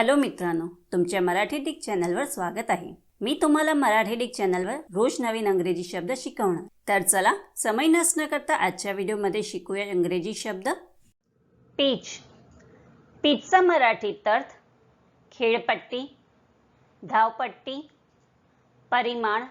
Hello मित्रांनो तुमच्या Marathi Dick चॅनलवर स्वागत आहे. मी तुम्हाला मराठी डिक चॅनलवर रोज नवीन अंग्रेजी शब्द शिकवणार. तर चला समय नसणं करता आजच्या व्हिडिओमध्ये शिकूया इंग्रजी शब्द. पीच. पीचचा मराठीत अर्थ खेळपट्टी धावपट्टी परिमाण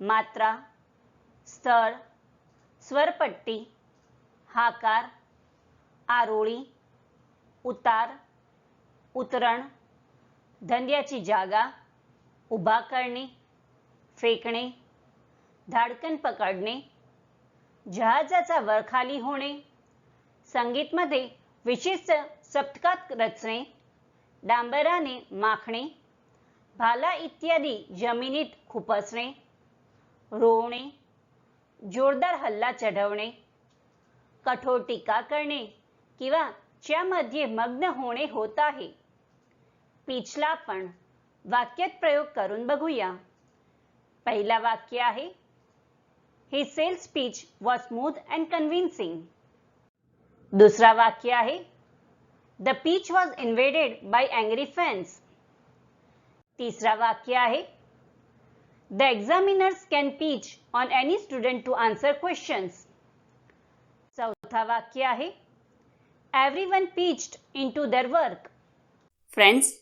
मात्रा स्तर स्वरपट्टी हाकार आरोळी उतार उतरण धंद्याची जागा उभा करणे फेकणे धाडकन पकडणे जहाजाचा वरखाली होणे संगीतमध्ये विशिष्ट सप्तकात रचणे डांबराने माखणे भाला इत्यादी जमिनीत खुपसणे रोवणे जोरदार हल्ला चढवणे कठोर टीका करणे किंवा ज्यामध्ये मग्न होणे होत आहे. पीचला आपण वाक्यात प्रयोग करून बघूया. पहिला वाक्य आहे ही sales speech was smooth and convincing दुसरा वाक्य आहे the pitch was invaded by angry fans तिसरा वाक्य आहे the examiners can pitch on any student to answer questions चौथा वाक्य आहे everyone pitched in to their work friends